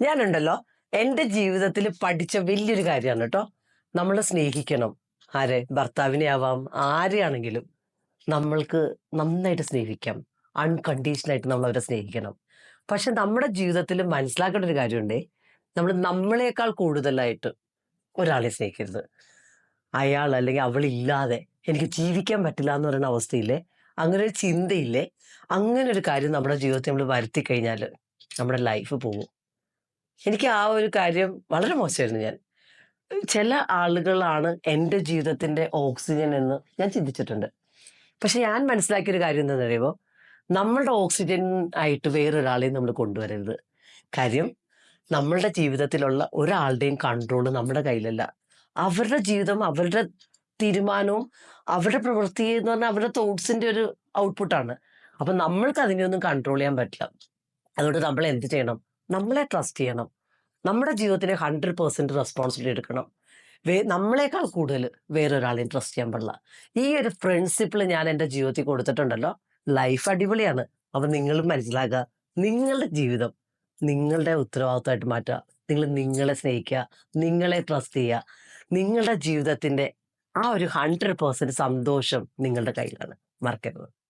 ഞാനുണ്ടല്ലോ എന്റെ ജീവിതത്തിൽ പഠിച്ച വലിയൊരു കാര്യമാണ് കേട്ടോ. നമ്മൾ സ്നേഹിക്കണം. ആരെ? ഭർത്താവിനെ ആവാം. ആരെയാണെങ്കിലും നമ്മൾക്ക് നന്നായിട്ട് സ്നേഹിക്കാം. അൺകണ്ടീഷനായിട്ട് നമ്മൾ അവരെ സ്നേഹിക്കണം. പക്ഷെ നമ്മുടെ ജീവിതത്തിൽ മനസ്സിലാക്കേണ്ട ഒരു കാര്യമുണ്ട്. നമ്മൾ നമ്മളെക്കാൾ കൂടുതലായിട്ട് ഒരാളെ സ്നേഹിക്കരുത്. അയാൾ അല്ലെങ്കിൽ അവളില്ലാതെ എനിക്ക് ജീവിക്കാൻ പറ്റില്ല എന്ന് പറയുന്ന അവസ്ഥയില്ലേ? അങ്ങനെ ഒരു ചിന്തയില്ലേ? അങ്ങനെ ഒരു കാര്യം നമ്മുടെ ജീവിതത്തിൽ നമ്മൾ വരുത്തി കഴിഞ്ഞാൽ നമ്മുടെ ലൈഫ് പോകും. എനിക്ക് ആ ഒരു കാര്യം വളരെ മോശമായിരുന്നു ഞാൻ. ചില ആളുകളാണ് എന്റെ ജീവിതത്തിന്റെ ഓക്സിജൻ എന്ന് ഞാൻ ചിന്തിച്ചിട്ടുണ്ട്. പക്ഷെ ഞാൻ മനസ്സിലാക്കിയൊരു കാര്യം എന്താണെന്ന് അറിയുമ്പോൾ നമ്മളുടെ ഓക്സിജൻ ആയിട്ട് വേറൊരാളെയും നമ്മൾ കൊണ്ടുവരരുത്. കാര്യം നമ്മളുടെ ജീവിതത്തിലുള്ള ഒരാളുടെയും കൺട്രോൾ നമ്മുടെ കയ്യിലല്ല. അവരുടെ ജീവിതം അവരുടെ തീരുമാനവും അവരുടെ പ്രവൃത്തി എന്ന് പറഞ്ഞാൽ അവരുടെ തോട്ട്സിന്റെ ഒരു ഔട്ട്പുട്ടാണ്. അപ്പം നമ്മൾക്ക് അതിനെയൊന്നും കൺട്രോൾ ചെയ്യാൻ പറ്റില്ല. അതുകൊണ്ട് നമ്മൾ എന്ത് ചെയ്യണം? നമ്മളെ ട്രസ്റ്റ് ചെയ്യണം. നമ്മുടെ ജീവിതത്തിന് ഹൺഡ്രഡ് പെർസെന്റ് റെസ്പോൺസിബിലിറ്റി എടുക്കണം. വേ നമ്മളെക്കാൾ കൂടുതൽ വേറൊരാളെയും ഇൻട്രസ്റ്റ് ചെയ്യാൻ പാടില്ല. ഈ ഒരു പ്രിൻസിപ്പിൾ ഞാൻ എന്റെ ജീവിതത്തിൽ കൊടുത്തിട്ടുണ്ടല്ലോ. ലൈഫ് അടിപൊളിയാണ്. അപ്പം നിങ്ങൾ മനസ്സിലാക്കുക നിങ്ങളുടെ ജീവിതം നിങ്ങളുടെ ഉത്തരവാദിത്തമായിട്ട് മാറ്റുക. നിങ്ങൾ നിങ്ങളെ സ്നേഹിക്കുക നിങ്ങളെ ട്രസ്റ്റ് ചെയ്യുക. നിങ്ങളുടെ ജീവിതത്തിന്റെ ആ ഒരു ഹൺഡ്രഡ് പെർസെന്റ് സന്തോഷം നിങ്ങളുടെ കയ്യിലാണ്. മറക്കരുത്.